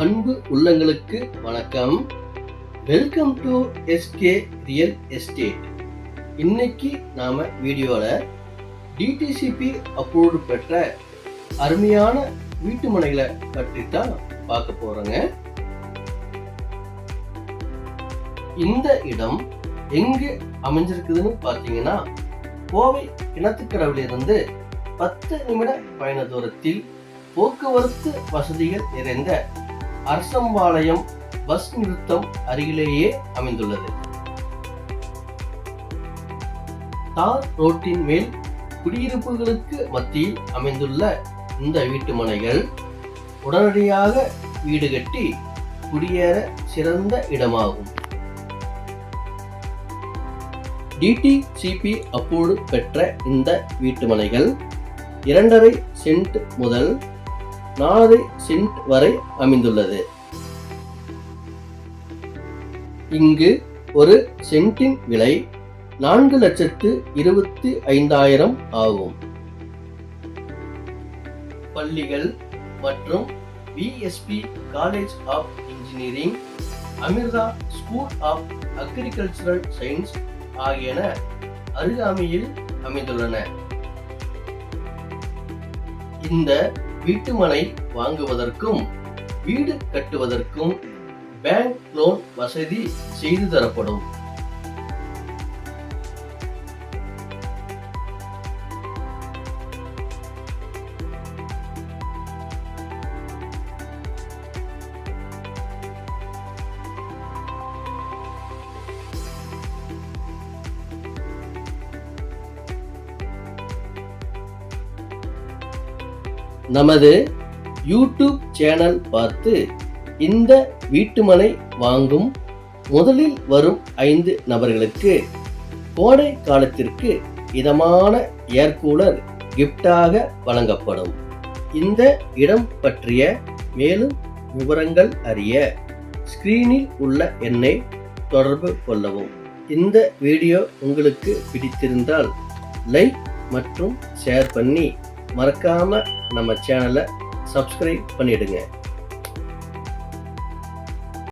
அன்பு உள்ளங்களுக்கு வணக்கம். Welcome to SK real estate இன்னைக்கு நாம வீடியோல டிடிசிபி அப்ரூவ்டு பெற்ற அருமையான வீட்டு மனைகளை பற்றி தான் பார்க்க போறோங்க. இந்த இடம் எங்கு அமைஞ்சிருக்குதுன்னு பார்த்தீங்கன்னா கோவை கிணத்துக்கடவிலிருந்து பத்து நிமிட பயண தூரத்தில் போக்குவரத்து வசதிகள் நிறைந்த அரசம்பாளையம் பஸ் நிறுத்தம் அருகிலேயே அமைந்துள்ளது. தார் ரோட்டின் மேல் குடியிருப்புகளுக்கு மத்தியில் அமைந்துள்ள இந்த வீட்டு மனைகள் உடனடியாக வீடு கட்டி குடியேற சிறந்த இடமாகும். டிடிசிபி அப்போடு பெற்ற இந்த வீட்டு மனைகள் இரண்டரை சென்ட் முதல் நாலு சென்ட் வரை அமைந்துள்ளது. இங்கு ஒரு சென்ட்டின் விலை நான்கு லட்சத்து இருபத்தி ஐந்தாயிரம் ஆகும். பள்ளிகள் மற்றும் PSP college of engineering Amrita school of agricultural science ஆகியன அருகாமையில் அமைந்துள்ளன. இந்த வீட்டு மனை வாங்குவதற்கும் வீடு கட்டுவதற்கும் பேங்க் லோன் வசதி செய்து தரப்படும். நமது யூடியூப் சேனல் பார்த்து இந்த வீட்டுமனை வாங்கும் முதலில் வரும் ஐந்து நபர்களுக்கு கோடை காலத்திற்கு இதமான ஏர் கூலர் கிஃப்டாக வழங்கப்படும். இந்த இடம் பற்றிய மேலும் விவரங்கள் அறிய ஸ்கிரீனில் உள்ள எண்ணை தொடர்பு கொள்ளவும். இந்த வீடியோ உங்களுக்கு பிடித்திருந்தால் லைக் மற்றும் ஷேர் பண்ணி மறக்காமல் நம்ம சேனலை சப்ஸ்கிரைப் பண்ணிவிடுங்க